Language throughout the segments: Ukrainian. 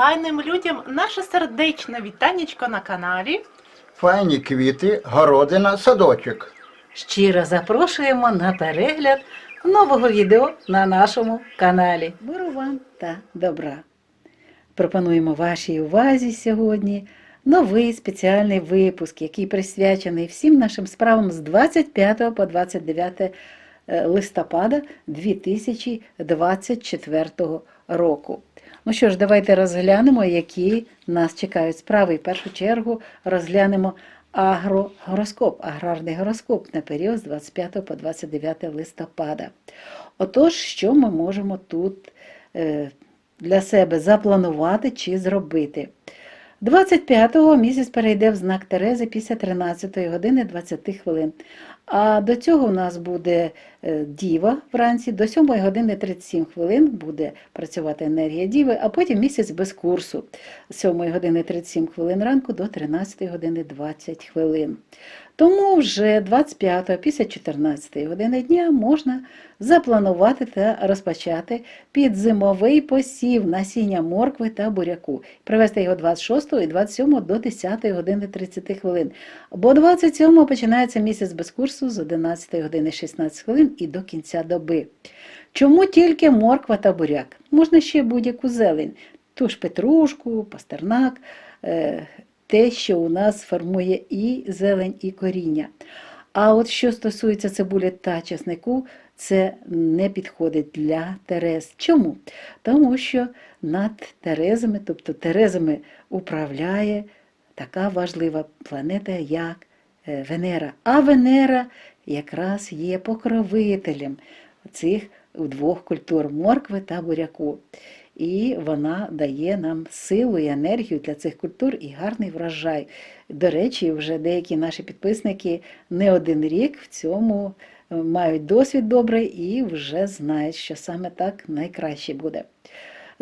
файним людям наше сердечне вітанечко на каналі. Файні квіти, городина, садочок. Щиро запрошуємо на перегляд нового відео на нашому каналі. Миру вам та добра. Пропонуємо вашій увазі сьогодні новий спеціальний випуск, який присвячений всім нашим справам з 25 по 29 е, листопада 2024 року. Ну що ж, давайте розглянемо, які нас чекають справи. В першу чергу розглянемо агрогороскоп, аграрний гороскоп на період з 25 по 29 листопада. Отож, що ми можемо тут е, для себе запланувати чи зробити? 25-го місяць перейде в знак Терези після 13 години 20 хвилин. А до цього у нас буде е, Діва вранці, до 7 години 37 хвилин буде працювати енергія Діви, а потім місяць без курсу з 7 години 37 хвилин ранку до 13 години 20 хвилин. Тому вже 25-го після 14 години дня можна запланувати та розпочати підзимовий посів насіння моркви та буряку. Привести його 26 і 27 до 10 години 30 хвилин. Бо 27 починається місяць без курсу з 11 години 16 хвилин і до кінця доби. Чому тільки морква та буряк? Можна ще будь-яку зелень, ту ж петрушку, пастернак, е, те, що у нас формує і зелень, і коріння. А от що стосується цибулі та чеснику, це не підходить для терез. Чому? Тому що над терезами, тобто терезами управляє така важлива планета, як е, Венера. А Венера якраз є покровителем цих двох культур моркви та буряку. І вона дає нам силу і енергію для цих культур і гарний врожай. До речі, вже деякі наші підписники не один рік в цьому е, мають досвід добрий і вже знають, що саме так найкраще буде.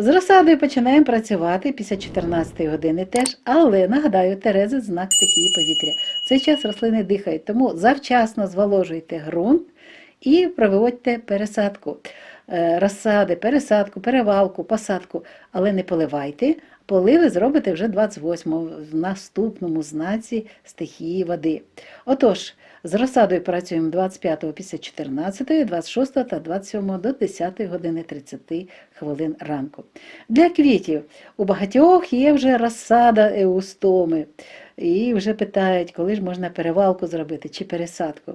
З розсадою починаємо працювати після 14 години теж, але нагадаю, Терези знак стихії повітря. В цей час рослини дихають, тому завчасно зволожуйте ґрунт і проводьте пересадку. Е, Розсади, пересадку, перевалку, посадку, але не поливайте. Поливи зробите вже 28-го в наступному знаці стихії води. Отож, з розсадою працюємо 25 після 14, 26 та 27 до 10 години 30 хвилин ранку. Для квітів у багатьох є вже розсада еустоми. І вже питають, коли ж можна перевалку зробити чи пересадку.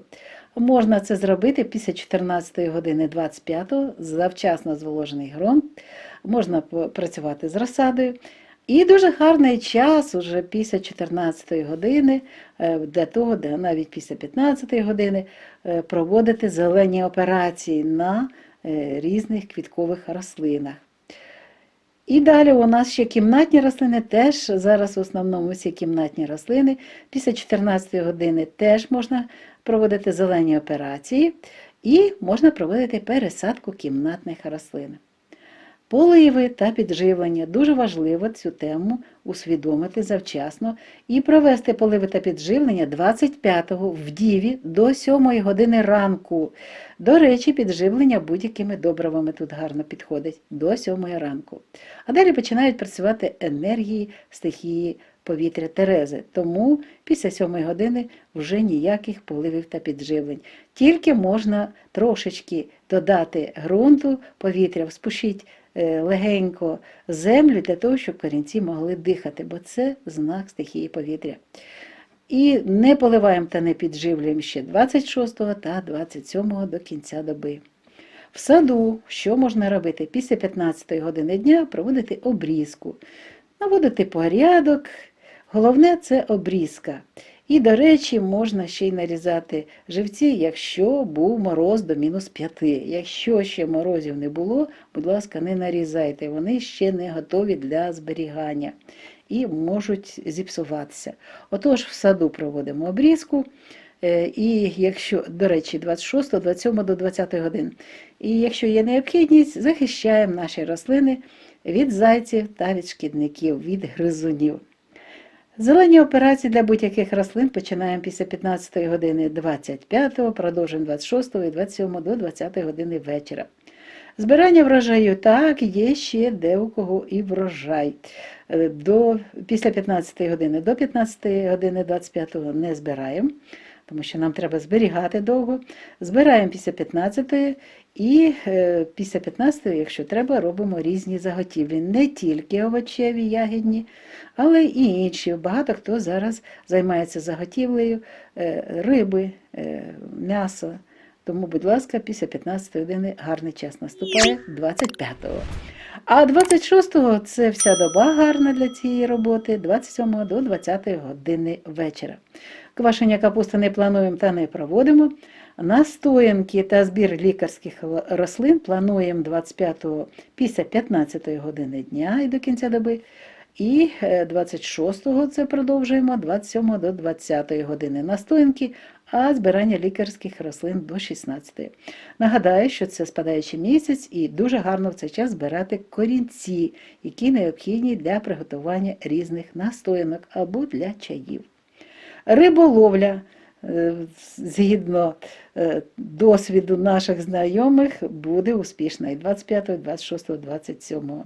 Можна це зробити після 14 години 25 завчасно зволожений ґрунт. Можна працювати з розсадою. І дуже гарний час уже після 14 години, е, для того, де навіть після 15 години е, проводити зелені операції на е, різних квіткових рослинах. І далі у нас ще кімнатні рослини, теж зараз в основному всі кімнатні рослини. Після 14 години теж можна проводити зелені операції і можна проводити пересадку кімнатних рослин. Поливи та підживлення дуже важливо цю тему усвідомити завчасно і провести поливи та підживлення 25-го в Діві до 7 години ранку. До речі, підживлення будь-якими добривами тут гарно підходить до 7 ранку. А далі починають працювати енергії стихії повітря Терези. Тому після 7 години вже ніяких поливів та підживлень. Тільки можна трошечки додати ґрунту, повітря, спушіть е, легенько землю для того, щоб корінці могли дихати, бо це знак стихії повітря. І не поливаємо та не підживлюємо ще 26 та 27 до кінця доби. В саду що можна робити? Після 15 години дня проводити обрізку, наводити порядок. Головне це обрізка. І, до речі, можна ще й нарізати живці, якщо був мороз до мінус 5. Якщо ще морозів не було, будь ласка, не нарізайте, вони ще не готові для зберігання і можуть зіпсуватися. Отож, в саду проводимо обрізку. Е, І якщо, до речі, 26, 27 до 20 годин. І якщо є необхідність, захищаємо наші рослини від зайців та від шкідників, від гризунів. Зелені операції для будь-яких рослин починаємо після 15 години 25, продовжуємо 26 і 27 до 20 години вечора. Збирання врожаю, так, є ще де у кого і врожай. Е, До, після 15 години до 15 години 25 не збираємо, тому що нам треба зберігати довго. Збираємо після 15 і е, після 15, якщо треба, робимо різні заготівлі. Не тільки овочеві, ягідні, але і інші. Багато хто зараз займається заготівлею е, риби, е, м'яса. Тому, будь ласка, після 15 години гарний час наступає 25-го. А 26-го це вся доба гарна для цієї роботи, 27 до 20 години вечора. Квашення капусти не плануємо та не проводимо. Настоянки та збір лікарських рослин плануємо 25-го після 15 години дня і до кінця доби. І е, 26-го це продовжуємо 27 до 20 години настоянки, а збирання лікарських рослин до 16. Нагадаю, що це спадаючий місяць і дуже гарно в цей час збирати корінці, які необхідні для приготування різних настоянок або для чаїв. Риболовля, е, згідно е, досвіду наших знайомих, буде успішна і 25, 26, 27.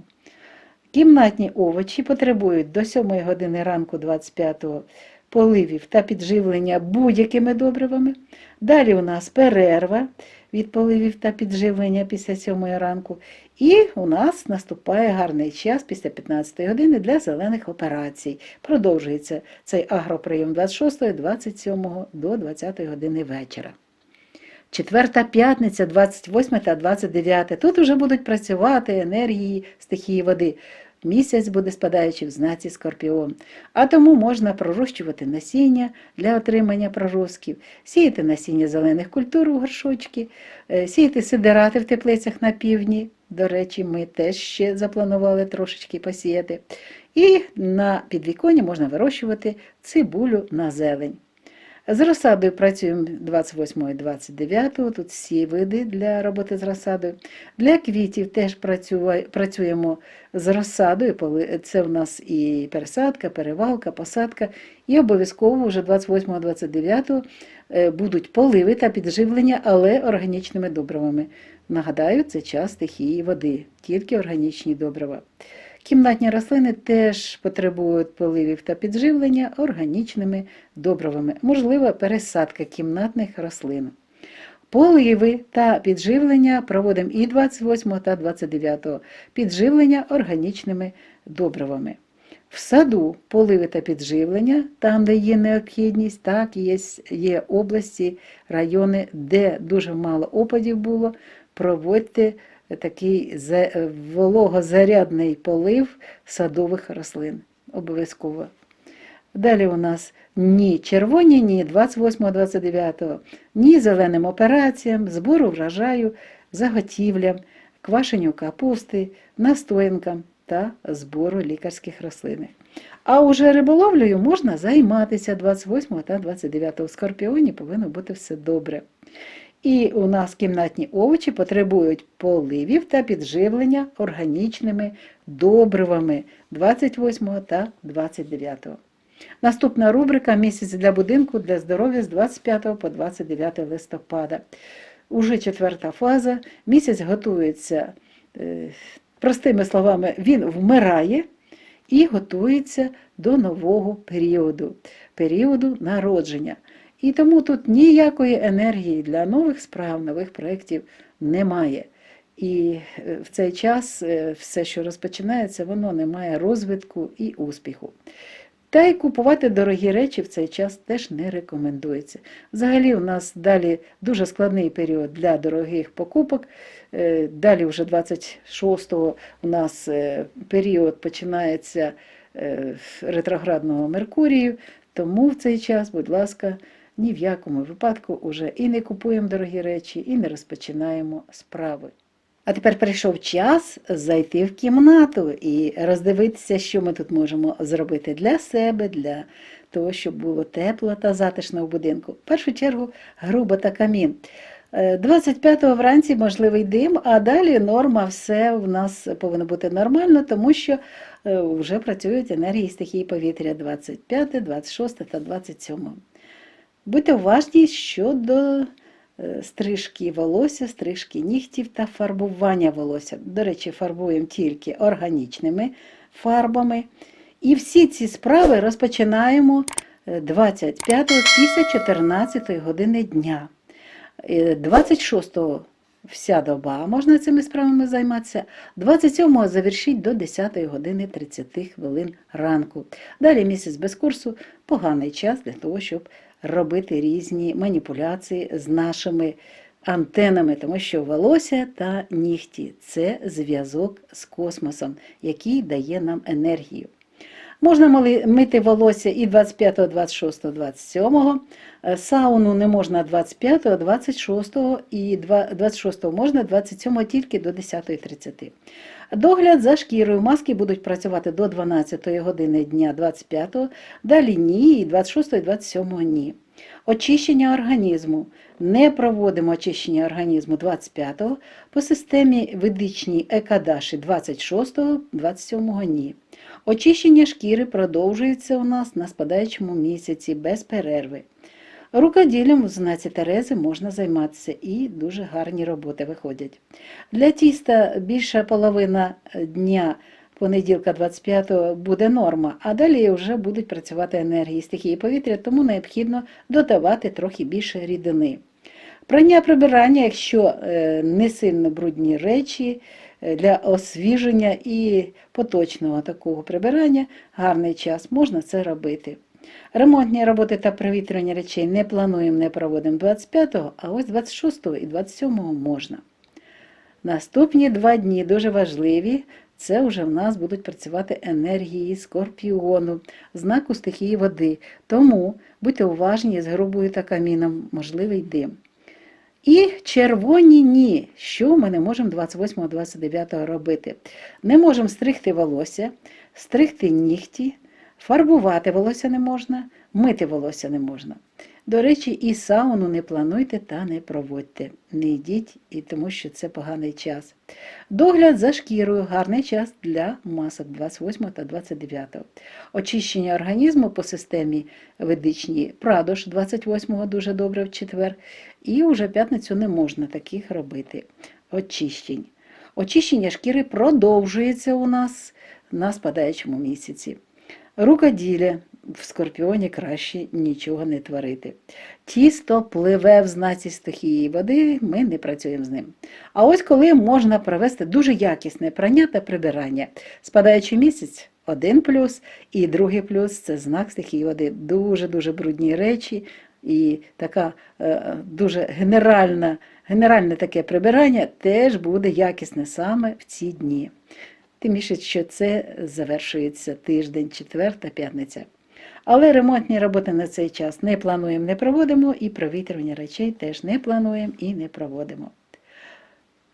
Кімнатні овочі потребують до 7 години ранку 25-го поливів та підживлення будь-якими добривами. Далі у нас перерва від поливів та підживлення після 7 ранку. І у нас наступає гарний час після 15 години для зелених операцій. Продовжується цей агроприйом 26, 27 до 20 години вечора. Четверта п'ятниця, 28 та 29. Тут вже будуть працювати енергії стихії води. Місяць буде спадаючи в знаці Скорпіон. А тому можна пророщувати насіння для отримання проростків, сіяти насіння зелених культур у горшочки, е, сіяти сидирати в теплицях на півдні. До речі, ми теж ще запланували трошечки посіяти. І на підвіконні можна вирощувати цибулю на зелень. З розсадою працюємо 28 і 29, тут всі види для роботи з розсадою. Для квітів теж працюємо з розсадою, це в нас і пересадка, перевалка, посадка. І обов'язково вже 28-29 е, будуть поливи та підживлення, але органічними добривами. Нагадаю, це час стихії води, тільки органічні добрива. Кімнатні рослини теж потребують поливів та підживлення органічними добривами, можлива пересадка кімнатних рослин. Поливи та підживлення проводимо і 28 та 29 підживлення органічними добривами. В саду поливи та підживлення, там, де є необхідність, так, є, є області, райони, де дуже мало опадів було, проводьте такий вологозарядний полив садових рослин. Обов'язково. Далі у нас ні червоні, ні 28-29, ні зеленим операціям, збору врожаю, заготівлям, квашенню капусти, настоянкам та збору лікарських рослин. А уже риболовлею можна займатися 28 та 29 У скорпіоні повинно бути все добре. І у нас кімнатні овочі потребують поливів та підживлення органічними добривами 28 та 29. Наступна рубрика Місяць для будинку для здоров'я з 25 по 29 листопада. Уже четверта фаза. Місяць готується, е, простими словами, він вмирає і готується до нового періоду, періоду народження. І тому тут ніякої енергії для нових справ, нових проєктів немає. І е, в цей час е, все, що розпочинається, воно не має розвитку і успіху. Та й купувати дорогі речі в цей час теж не рекомендується. Взагалі, у нас далі дуже складний період для дорогих покупок. Е, Далі, вже 26-го, у нас період починається ретроградного Меркурію, тому в цей час, будь ласка, ні в якому випадку уже і не купуємо дорогі речі, і не розпочинаємо справи. А тепер прийшов час зайти в кімнату і роздивитися, що ми тут можемо зробити для себе, для того, щоб було тепло та затишно в будинку. В першу чергу грубо та камін. Е, 25-го вранці можливий дим, а далі норма, все в нас повинно бути нормально, тому що е, вже працюють енергії стихії повітря 25, 26 та 27. Будьте уважні щодо е, стрижки волосся, стрижки нігтів та фарбування волосся. До речі, фарбуємо тільки органічними фарбами. І всі ці справи розпочинаємо е, 25 після 14 години дня. Е, 26-го вся доба можна цими справами займатися. 27-го завершіть до 10 години 30 хвилин ранку. Далі місяць без курсу поганий час для того, щоб робити різні маніпуляції з нашими антенами, тому що волосся та нігті це зв'язок з космосом, який дає нам енергію. Можна мити волосся і 25, 26, 27. Е, Сауну не можна 25, 26 і 26 можна, 27 тільки до 10.30. Догляд за шкірою. Маски будуть працювати до 12 години дня 25, далі ні, і 26 і 27 ні. Очищення організму. Не проводимо очищення організму 25-го, по системі ведичній Екадаші 26-го, 27-го ні. Очищення шкіри продовжується у нас на спадаючому місяці без перерви. Рукоділлям в знаці Терези можна займатися і дуже гарні роботи виходять. Для тіста більша половина дня понеділка 25-го буде норма, а далі вже будуть працювати енергії стихії повітря, тому необхідно додавати трохи більше рідини. Прання прибирання, якщо е, не сильно брудні речі, е, для освіження і поточного такого прибирання гарний час можна це робити. Ремонтні роботи та провітрювання речей не плануємо, не проводимо 25-го, а ось 26-го і 27-го можна. Наступні два дні дуже важливі. Це вже в нас будуть працювати енергії скорпіону, знаку стихії води. Тому будьте уважні з грубою та каміном, можливий дим. І червоні ні. Що ми не можемо 28-29 робити? Не можемо стригти волосся, стригти нігті, фарбувати волосся не можна, мити волосся не можна. До речі, і сауну не плануйте та не проводьте. Не йдіть, і тому що це поганий час. Догляд за шкірою гарний час для масок 28 та 29. Очищення організму по системі ведичній Прадош 28 дуже добре в четвер. І вже п'ятницю не можна таких робити очищень. Очищення шкіри продовжується у нас на спадаючому місяці. Рукоділля в скорпіоні краще нічого не творити. Тісто пливе в знаці стихії води, ми не працюємо з ним. А ось коли можна провести дуже якісне прання та прибирання. Спадаючий місяць один плюс, і другий плюс це знак стихії води. Дуже-дуже брудні речі і така е, дуже генеральна, генеральне таке прибирання теж буде якісне саме в ці дні. Тим більше, що це завершується тиждень, четвер та п'ятниця. Але ремонтні роботи на цей час не плануємо, не проводимо, і провітрювання речей теж не плануємо і не проводимо.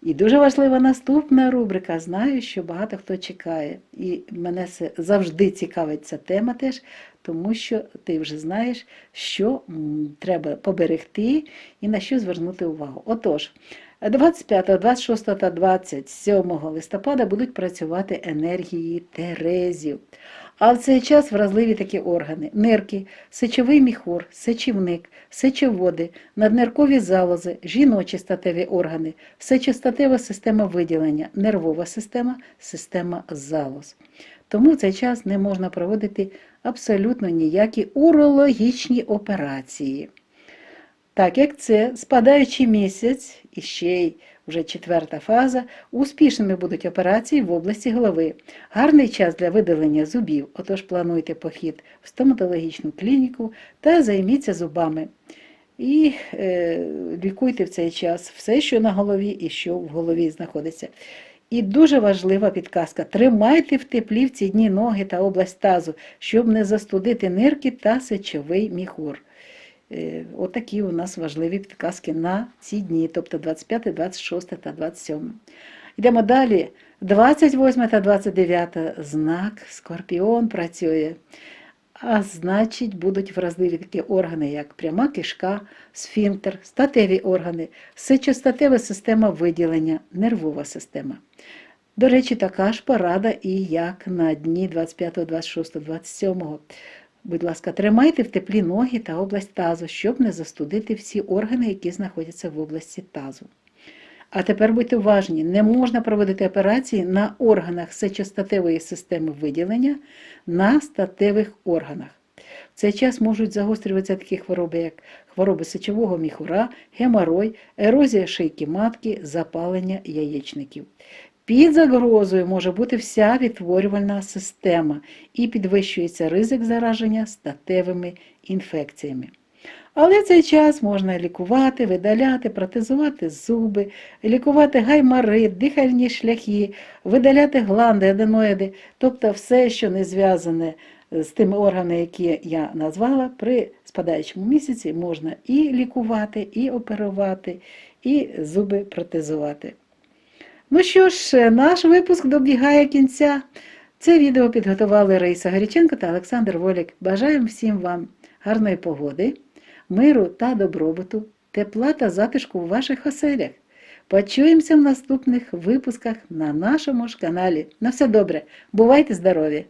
І дуже важлива наступна рубрика. Знаю, що багато хто чекає. І мене завжди цікавить ця тема теж, тому що ти вже знаєш, що треба поберегти і на що звернути увагу. Отож, 25, 26 та 27 листопада будуть працювати енергії Терезів. А в цей час вразливі такі органи: нирки, сечовий міхур, сечівник, сечоводи, надниркові залози, жіночі статеві органи, сечостатева система виділення, нервова система, система залоз. Тому в цей час не можна проводити абсолютно ніякі урологічні операції. Так як це спадаючий місяць і ще й вже четверта фаза, успішними будуть операції в області голови. Гарний час для видалення зубів, отож плануйте похід в стоматологічну клініку та займіться зубами. І е, лікуйте в цей час все, що на голові і що в голові знаходиться. І дуже важлива підказка: тримайте в теплі в ці дні ноги та область тазу, щоб не застудити нирки та сечовий міхур. Е, Отакі у нас важливі підказки на ці дні, тобто 25, 26 та 27. Йдемо далі. 28 та 29 знак Скорпіон працює. А значить, будуть вразливі такі органи, як пряма кишка, сфінктер, статеві органи, сечостатева система виділення, нервова система. До речі, така ж порада і як на дні 25, 26, 27. Будь ласка, тримайте в теплі ноги та область тазу, щоб не застудити всі органи, які знаходяться в області тазу. А тепер будьте уважні, не можна проводити операції на органах сечостатевої системи виділення на статевих органах. В цей час можуть загострюватися такі хвороби, як хвороби сечового міхура, геморой, ерозія шийки матки, запалення яєчників. Під загрозою може бути вся відтворювальна система і підвищується ризик зараження статевими інфекціями. Але цей час можна лікувати, видаляти, протезувати зуби, лікувати гайморит, дихальні шляхи, видаляти гланди, аденоїди, тобто все, що не зв'язане з тими органами, які я назвала, при спадаючому місяці можна і лікувати, і оперувати, і зуби протезувати. Ну що ж, наш випуск добігає кінця. Це відео підготували Раїса Горіченко та Олександр Волік. Бажаємо всім вам гарної погоди, миру та добробуту, тепла та затишку у ваших оселях. Почуємося в наступних випусках на нашому ж каналі. На все добре, бувайте здорові!